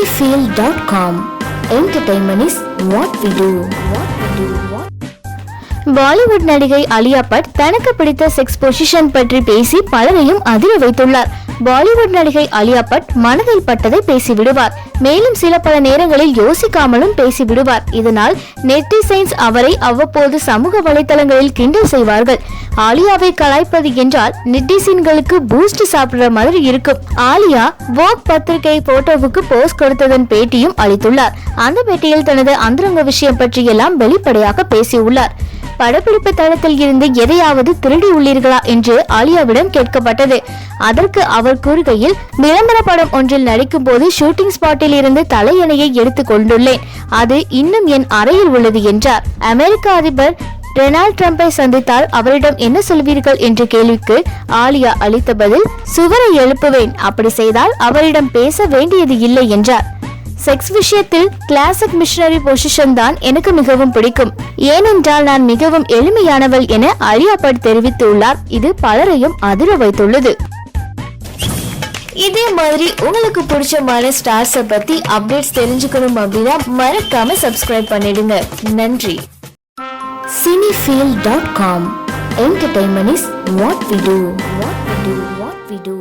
sunnyfield.com. Entertainment is what we do. Bollywood நடிகை அலியா but தனக்கு பிடித்த செக்ஸ் பொசிஷன் பற்றி பேசி பலரையும் அதிர வைத்துள்ளார் பாலிவுட் நடிகை அலியா பட் மனதில் பட்டதை பேசி விடுவார் மேலும் சில பல நேரங்களில் யோசிக்காமலும் பேசி விடுவார் இதனால் நெட்டிசைன்ஸ் அவரை அவ்வப்போது சமூக வலைதளங்களில் கிண்டல் செய்வார்கள். ஆலியாவை கலாய்ப்பது என்றால் நெட்டிசன்களுக்கு பூஸ்ட் சாப்பிடுற மாதிரி இருக்கும். ஆலியா வோக் பத்திரிகை போட்டோவுக்கு போஸ்ட் கொடுத்ததன் பேட்டியும் அளித்துள்ளார். அந்த பேட்டியில் தனது அந்தரங்க விஷயம் பற்றியெல்லாம் வெளிப்படையாக பேசியுள்ளார். படப்பிடிப்பு தளத்தில் இருந்து எதையாவது திருடி உள்ளீர்களா என்று ஆலியாவிடம் கேட்கப்பட்டது. அதற்கு அவர் கூறுகையில் விளம்பர படம் ஒன்றில் நடிக்கும் போது ஷூட்டிங் ஸ்பாட்டில் இருந்து தலையணையை எடுத்துக் கொண்டுள்ளேன். அது இன்னும் என் அறையில் உள்ளது என்றார். அமெரிக்க அதிபர் டொனால்ட் ட்ரம்பை சந்தித்தால் அவரிடம் என்ன சொல்வீர்கள் என்ற கேள்விக்கு ஆலியா அளித்த பதில் சுவரை எழுப்புவேன். அப்படி செய்தால் அவரிடம் பேச வேண்டியது இல்லை என்றார். செக்ஸ் விஷயத்தில் கிளாசிக் மிஷனரி பொசிஷன் தான் எனக்கு மிகவும் பிடிக்கும். ஏனென்றால் நான் மிகவும் எளிமையானவள் என அலியா பட் தெரிவித்துள்ளார். இது பலரையும் அதிர வைத்துள்ளது. இதே மாதிரி உங்களுக்கு பிடிச்சமான ஸ்டார்ஸை பத்தி அப்டேட்ஸ் தெரிஞ்சுக்கணும் அப்படின்னா மறக்காம சப்ஸ்கிரைப் பண்ணிடுங்க. நன்றி. Cinefeel dot com entertainment is what we do what we do what we do